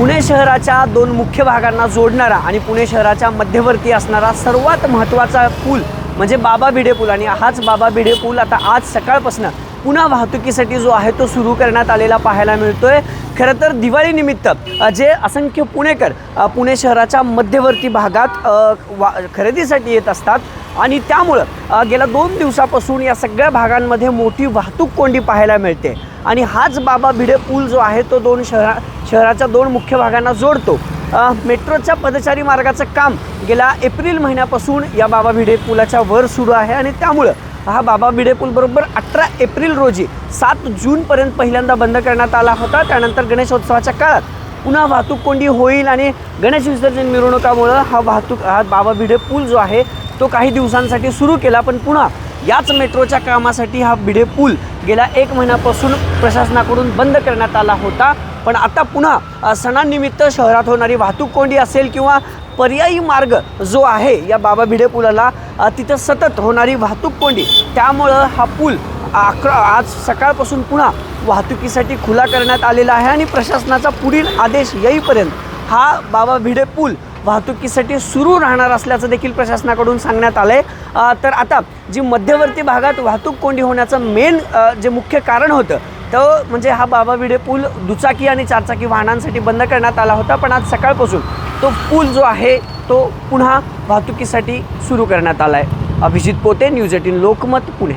पुणे शहराच्या दोन मुख्य भागांना जोडणारा आणि पुणे शहराच्या मध्यवर्ती असणारा सर्वात महत्त्वाचा पूल म्हणजे बाबा भिडे पूल. आणि हाच बाबा भिडे पूल आता आज सकाळपासून पुन्हा वाहतुकीसाठी जो आहे तो सुरू करण्यात आलेला पाहायला मिळतोय. खरं तर दिवाळीनिमित्त जे असंख्य पुणेकर पुणे शहराच्या मध्यवर्ती भागात वा खरेदीसाठी येत असतात. आणि त्यामुळं गेल्या दोन दिवसापासून या सगळ्या भागांमध्ये मोठी वाहतूक कोंडी पाहायला मिळते. आणि हाच बाबा भिडे पूल जो आहे तो दोन शहरा शहराच्या दोन मुख्य भागांना जोडतो. मेट्रोच्या पदचारी मार्गाचं काम गेल्या एप्रिल महिन्यापासून या बाबा भिडे पुलाच्या वर सुरू आहे आणि त्यामुळं हा बाबा भिडे पूल बरोबर अठरा एप्रिल रोजी सात जूनपर्यंत पहिल्यांदा बंद करण्यात आला होता. त्यानंतर गणेशोत्सवाच्या काळात पुन्हा वाहतूक कोंडी होईल आणि गणेश विसर्जन मिरवणुकामुळं हा वाहतूक हा बाबा भिडे पूल जो आहे तो काही दिवसांसाठी सुरू केला. पण पुन्हा याच मेट्रोच्या कामासाठी हा भिडे पूल गेल्या एक महिन्यापासून प्रशासनाकडून बंद करण्यात आला होता. पण आता पुन्हा सणानिमित्त सणांनिमित्त शहरात होणारी वाहतूक कोंडी असेल किंवा पर्यायी मार्ग जो आहे या बाबा भिडे पुलाला तिथं सतत होणारी वाहतूक कोंडी. त्यामुळं हा पूल अकरा आज सकाळपासून पुन्हा वाहतुकीसाठी खुला करण्यात आलेला आहे आणि प्रशासनाचा पुढील आदेश येईपर्यंत हा बाबा भिडे पूल वाहतुकीसाठी सुरू राहणार असल्याचं देखील प्रशासनाकडून सांगण्यात आलं आहे तर आता जी मध्यवर्ती भागात वाहतूक कोंडी होण्याचं मेन जे मुख्य कारण होतं तर म्हणजे हा बाबा विडे पूल दुचाकी आणि चारचाकी वाहनांसाठी बंद करण्यात आला होता. पण आज सकाळपासून तो पूल जो आहे तो पुन्हा वाहतुकीसाठी सुरू करण्यात आला आहे अभिजित पोते न्यूज एटीन लोकमत पुणे.